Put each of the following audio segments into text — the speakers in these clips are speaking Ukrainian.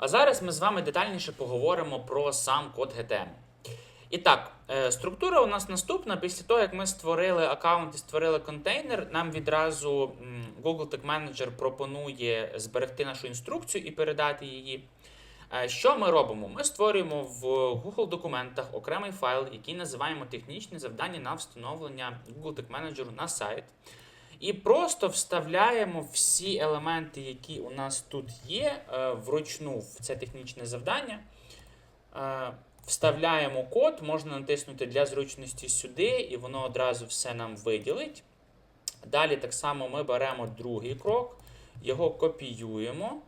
А зараз ми з вами детальніше поговоримо про сам код GTM. І так, е, структура у нас наступна. Після того, як ми створили аккаунт і створили контейнер, нам відразу Google Tag Manager пропонує зберегти нашу інструкцію і передати її. Е, Що ми робимо? Ми створюємо в Google документах окремий файл, який називаємо технічне завдання на встановлення Google Tag Manager на сайт. І просто вставляємо всі елементи, які у нас тут є, е, вручну в це технічне завдання. Е, Вставляємо код, можна натиснути для зручності сюди, і воно одразу все нам виділить. Далі так само ми беремо другий крок, його копіюємо,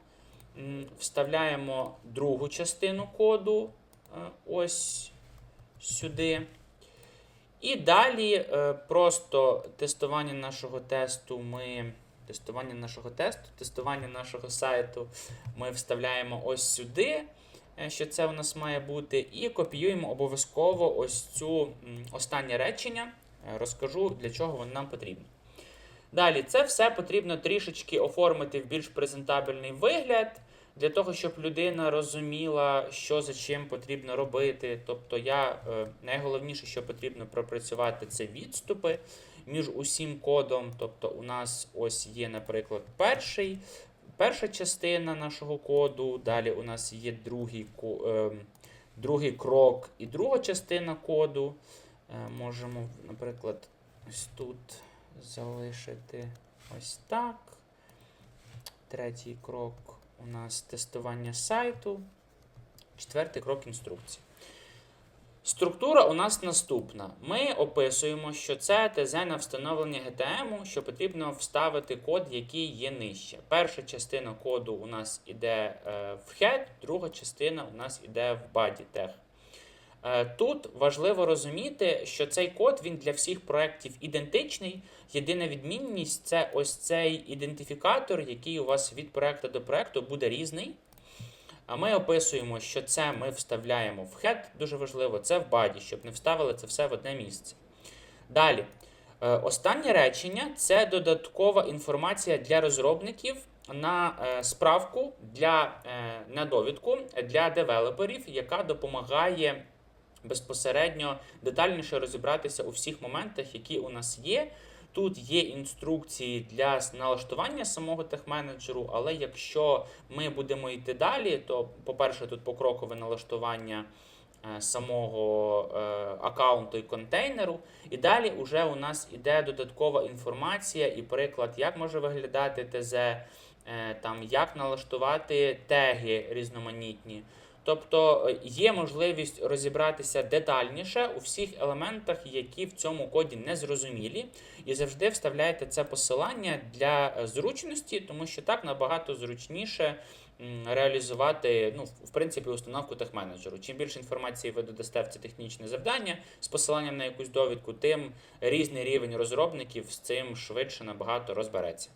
вставляємо другу частину коду е, ось сюди. І далі е, просто тестування нашого тесту ми. Тестування нашого тесту, тестування нашого сайту ми вставляємо ось сюди, е, що це у нас має бути, і копіюємо обов'язково ось цю останнє речення. Е, Розкажу, для чого воно нам потрібно. Далі, це все потрібно трішечки оформити в більш презентабельний вигляд, для того, щоб людина розуміла, що за чим потрібно робити. Тобто, я е, найголовніше, що потрібно пропрацювати, це відступи між усім кодом. Тобто, у нас ось є, наприклад, перший, перша частина нашого коду. Далі у нас є другий, е, другий крок і друга частина коду. Е, можемо, наприклад, ось тут залишити ось так. Третій крок у нас тестування сайту. Четвертий крок інструкції. Структура у нас наступна. Ми описуємо, що це ТЗ на встановлення GTM, що потрібно вставити код, який є нижче. Перша частина коду у нас іде е, в head, друга частина у нас іде в body tag. Е, Тут важливо розуміти, що цей код він для всіх проєктів ідентичний. Єдина відмінність це ось цей ідентифікатор, який у вас від проєкту до проєкту буде різний. А ми описуємо, що це ми вставляємо в head, дуже важливо, це в body, щоб не вставили це все в одне місце. Далі, е, останнє речення це додаткова інформація для розробників на е, справку для на довідку для девелоперів, яка допомагає безпосередньо детальніше розібратися у всіх моментах, які у нас є. Тут є інструкції для налаштування самого техменеджеру, але якщо ми будемо йти далі, то, по-перше, тут покрокове налаштування е, самого е, аккаунту і контейнеру. І далі вже у нас іде додаткова інформація і приклад, як може виглядати ТЗ, там, як налаштувати теги різноманітні. Тобто е, є можливість розібратися детальніше у всіх елементах, які в цьому коді не зрозумілі, і завжди вставляйте це посилання для е, зручності, тому що так набагато зручніше реалізувати ну, в принципі установку техменеджеру. Чим більше інформації ви додасте в це технічне завдання з посиланням на якусь довідку, тим різний рівень розробників з цим швидше набагато розбереться.